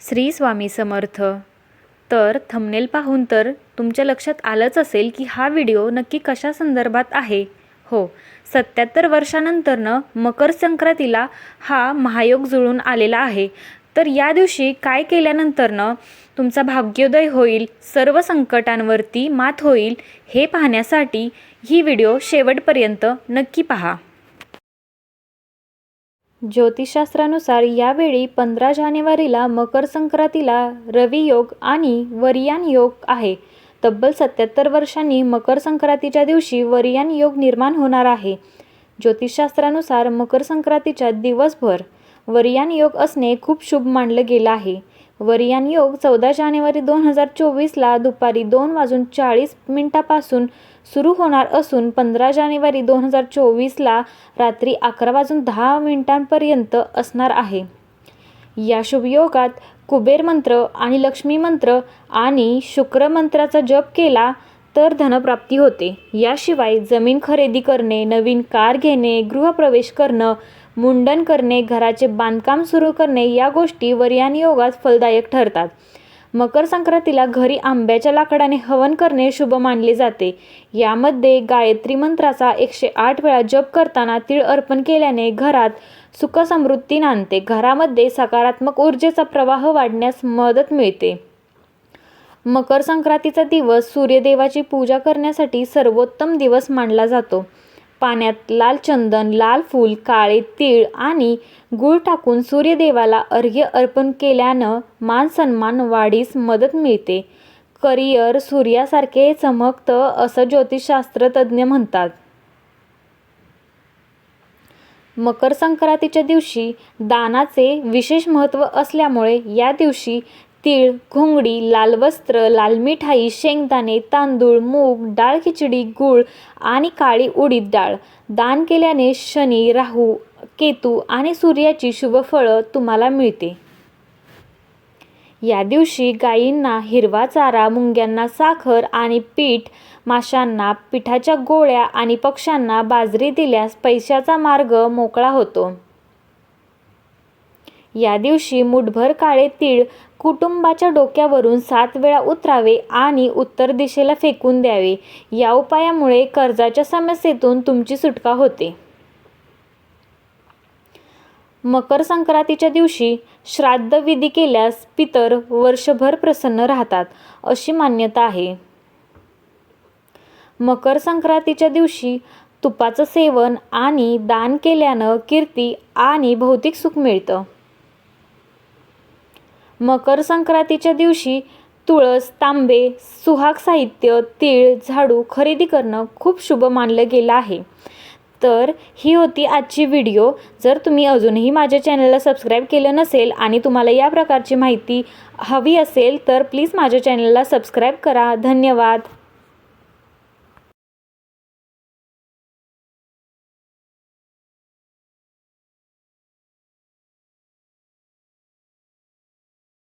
श्री स्वामी समर्थ. तर थंबनेल पाहून तर तुमच्या लक्षात आलंच असेल की हा व्हिडिओ नक्की कशा संदर्भात आहे? हो सत्याहत्तर वर्षानंतरनं मकर संक्रांतीला हा महायोग जुळून आलेला आहे. तर या दिवशी काय केल्यानंतरनं तुमचा भाग्योदय होईल सर्व संकटांवरती मात होईल हे पाहण्यासाठी ही व्हिडिओ शेवटपर्यंत नक्की पहा. ज्योतिषशास्त्रानुसार यावेळी पंधरा जानेवारीला मकर संक्रांतीला रवियोग आणि वरियान योग आहे. तब्बल सत्याहत्तर वर्षांनी मकर संक्रांतीच्या दिवशी वरियान योग निर्माण होणार आहे. ज्योतिषशास्त्रानुसार मकर संक्रांतीच्या दिवसभर वरियान योग असणे खूप शुभ मानलं गेलं आहे. वरियान योग चौदा जानेवारी दोन हजार चोवीसला दुपारी दोन वाजून चाळीस मिनिटापासून सुरू होणार असून पंधरा जानेवारी दोन हजार चोवीसला रात्री अकरा वाजून दहा मिनिटांपर्यंत असणार आहे. या शुभयोगात कुबेर मंत्र आणि लक्ष्मी मंत्र आणि शुक्र मंत्राचा जप केला तर धनप्राप्ती होते. याशिवाय जमीन खरेदी करणे नवीन कार घेणे गृहप्रवेश करणं मुंडन करणे घराचे बांधकाम सुरू करणे या गोष्टी वरियान योगात फलदायक ठरतात. मकर संक्रांतीला घरी आंब्याच्या लाकडाने हवन करणे शुभ मानले जाते. यामध्ये गायत्री मंत्राचा एकशे आठ वेळा जप करताना तीळ अर्पण केल्याने घरात सुखसमृद्धी नांदते. घरामध्ये सकारात्मक ऊर्जेचा प्रवाह वाढण्यास मदत मिळते. मकर संक्रांतीचा दिवस सूर्यदेवाची पूजा करण्यासाठी सर्वोत्तम दिवस मानला जातो. पाण्यात लाल चंदन लाल फूल काळे तीळ आणि गूळ टाकून सूर्यदेवाला अर्घ्य अर्पण केल्यानं मान सन्मान वाढीस मदत मिळते. करिअर सूर्यासारखे चमकतं असं ज्योतिषशास्त्र तज्ज्ञ म्हणतात. मकर संक्रांतीच्या दिवशी दानाचे विशेष महत्त्व असल्यामुळे या दिवशी तीळ घोंगडी लाल वस्त्र लाल मिठाई शेंगदाणे तांदूळ मूग डाळ खिचडी गूळ आणि काळी उडीद डाळ. दान केल्याने शनी राहू केतू आणि सूर्याची शुभफळं तुम्हाला मिळते. या दिवशी गायींना हिरवा चारा मुंग्यांना साखर आणि पीठ माशांना पिठाच्या गोळ्या आणि पक्ष्यांना बाजरी दिल्यास पैशाचा मार्ग मोकळा होतो. या दिवशी मुठभर काळे तीळ कुटुंबाच्या डोक्यावरून सात वेळा उतरावे आणि उत्तर दिशेला फेकून द्यावे. या उपायामुळे कर्जाच्या समस्येतून तुमची सुटका होते. मकर संक्रांतीच्या दिवशी श्राद्ध विधी केल्यास पितर वर्षभर प्रसन्न राहतात अशी मान्यता आहे. मकर संक्रांतीच्या दिवशी तुपाचं सेवन आणि दान केल्यानं कीर्ती आणि भौतिक सुख मिळतं. मकर संक्रांतीच्या दिवशी तुळस तांबे सुहाग साहित्य तीळ झाडू खरेदी करणं खूप शुभ मानलं गेलं आहे. तर ही होती आजची व्हिडिओ. जर तुम्ही अजूनही माझ्या चॅनलला सबस्क्राईब केलं नसेल आणि तुम्हाला या प्रकारची माहिती हवी असेल तर प्लीज माझ्या चॅनलला सबस्क्राईब करा. धन्यवाद.